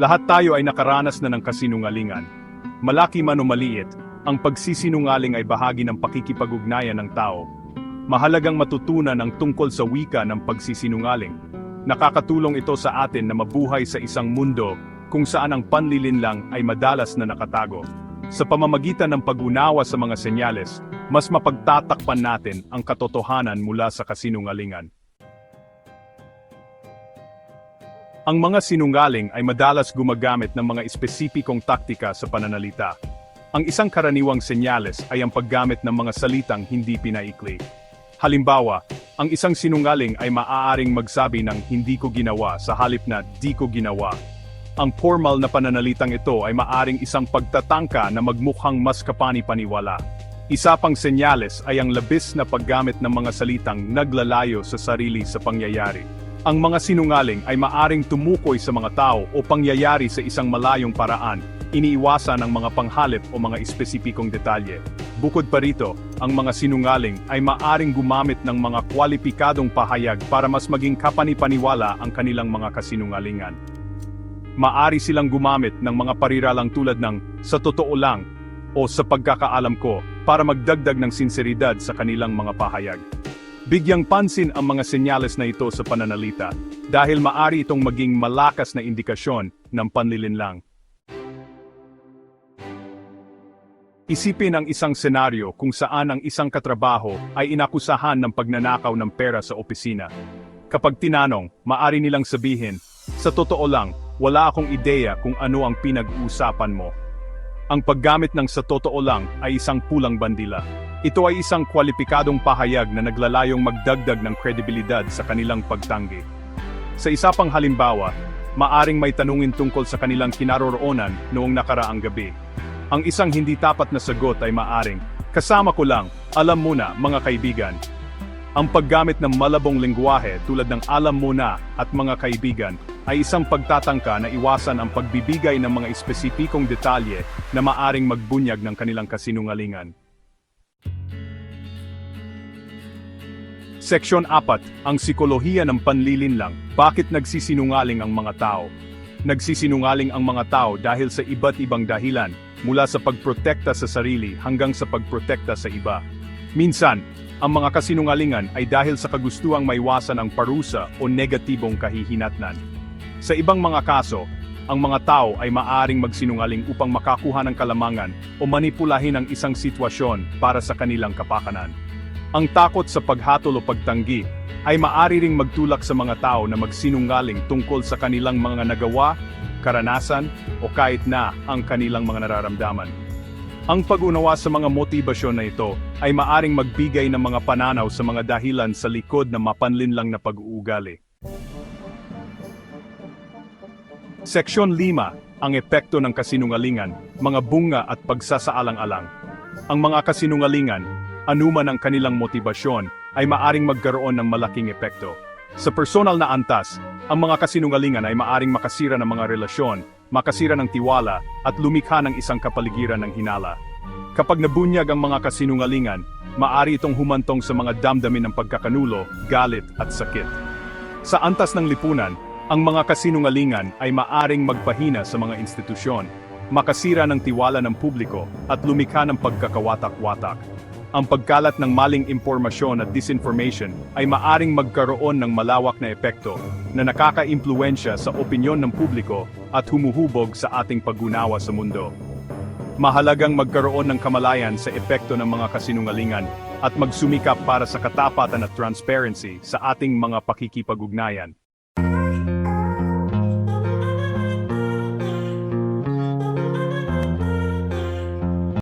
Lahat tayo ay nakaranas na ng kasinungalingan. Malaki man o maliit, ang pagsisinungaling ay bahagi ng pakikipag-ugnayan ng tao. Mahalagang matutunan ang tungkol sa wika ng pagsisinungaling. Nakakatulong ito sa atin na mabuhay sa isang mundo kung saan ang panlilinlang ay madalas na nakatago. Sa pamamagitan ng pag-unawa sa mga senyales, mas mapagtatakpan natin ang katotohanan mula sa kasinungalingan. Ang mga sinungaling ay madalas gumagamit ng mga espesipikong taktika sa pananalita. Ang isang karaniwang senyales ay ang paggamit ng mga salitang hindi pinaikli. Halimbawa, ang isang sinungaling ay maaaring magsabi ng hindi ko ginawa sa halip na di ko ginawa. Ang formal na pananalitang ito ay maaring isang pagtatangka na magmukhang mas kapani-paniwala. Isa pang senyales ay ang labis na paggamit ng mga salitang naglalayo sa sarili sa pangyayari. Ang mga sinungaling ay maaring tumukoy sa mga tao o pangyayari sa isang malayong paraan, iniiwasan ang mga panghalip o mga espesipikong detalye. Bukod pa rito, ang mga sinungaling ay maaring gumamit ng mga kwalipikadong pahayag para mas maging kapani-paniwala ang kanilang mga kasinungalingan. Maari silang gumamit ng mga pariralang tulad ng sa totoo lang o sa pagkakaalam ko para magdagdag ng sinseridad sa kanilang mga pahayag. Bigyang pansin ang mga senyales na ito sa pananalita dahil maari itong maging malakas na indikasyon ng panlilinlang. Isipin ang isang senaryo kung saan ang isang katrabaho ay inakusahan ng pagnanakaw ng pera sa opisina. Kapag tinanong, maari nilang sabihin, sa totoo lang, wala akong ideya kung ano ang pinag-uusapan mo. Ang paggamit ng sa totoo lang ay isang pulang bandila. Ito ay isang kwalipikadong pahayag na naglalayong magdagdag ng kredibilidad sa kanilang pagtanggi. Sa isa pang halimbawa, maaring may tanungin tungkol sa kanilang kinaroroonan noong nakaraang gabi. Ang isang hindi tapat na sagot ay maaring, kasama ko lang, alam mo na, mga kaibigan. Ang paggamit ng malabong lingwahe tulad ng alam mo na at mga kaibigan ay isang pagtatangka na iwasan ang pagbibigay ng mga espesipikong detalye na maaring magbunyag ng kanilang kasinungalingan. Seksyon 4, ang sikolohiya ng panlilinlang. Bakit nagsisinungaling ang mga tao? Nagsisinungaling ang mga tao dahil sa iba't ibang dahilan, mula sa pagprotekta sa sarili hanggang sa pagprotekta sa iba. Minsan, ang mga kasinungalingan ay dahil sa kagustuang maiwasan ang parusa o negatibong kahihinatnan. Sa ibang mga kaso, ang mga tao ay maaring magsinungaling upang makakuha ng kalamangan o manipulahin ang isang sitwasyon para sa kanilang kapakanan. Ang takot sa paghatol o pagtanggi ay maari ring magtulak sa mga tao na magsinungaling tungkol sa kanilang mga nagawa, karanasan, o kahit na ang kanilang mga nararamdaman. Ang pag-unawa sa mga motibasyon na ito ay maaring magbigay ng mga pananaw sa mga dahilan sa likod ng mapanlinlang na pag-uugali. Seksyon 5, ang epekto ng kasinungalingan, mga bunga at pagsasaalang-alang. Ang mga kasinungalingan, anuman ang kanilang motibasyon, ay maaring magkaroon ng malaking epekto. Sa personal na antas, ang mga kasinungalingan ay maaring makasira ng mga relasyon, makasira ng tiwala, at lumikha ng isang kapaligiran ng hinala. Kapag nabunyag ang mga kasinungalingan, maari itong humantong sa mga damdamin ng pagkakanulo, galit at sakit. Sa antas ng lipunan, ang mga kasinungalingan ay maaring magpahina sa mga institusyon, makasira ng tiwala ng publiko at lumikha ng pagkakawatak-watak. Ang pagkalat ng maling impormasyon at disinformation ay maaring magkaroon ng malawak na epekto na nakaka-impluensya sa opinyon ng publiko at humuhubog sa ating pag-unawa sa mundo. Mahalagang magkaroon ng kamalayan sa epekto ng mga kasinungalingan at magsumikap para sa katapatan at transparency sa ating mga pakikipag-ugnayan.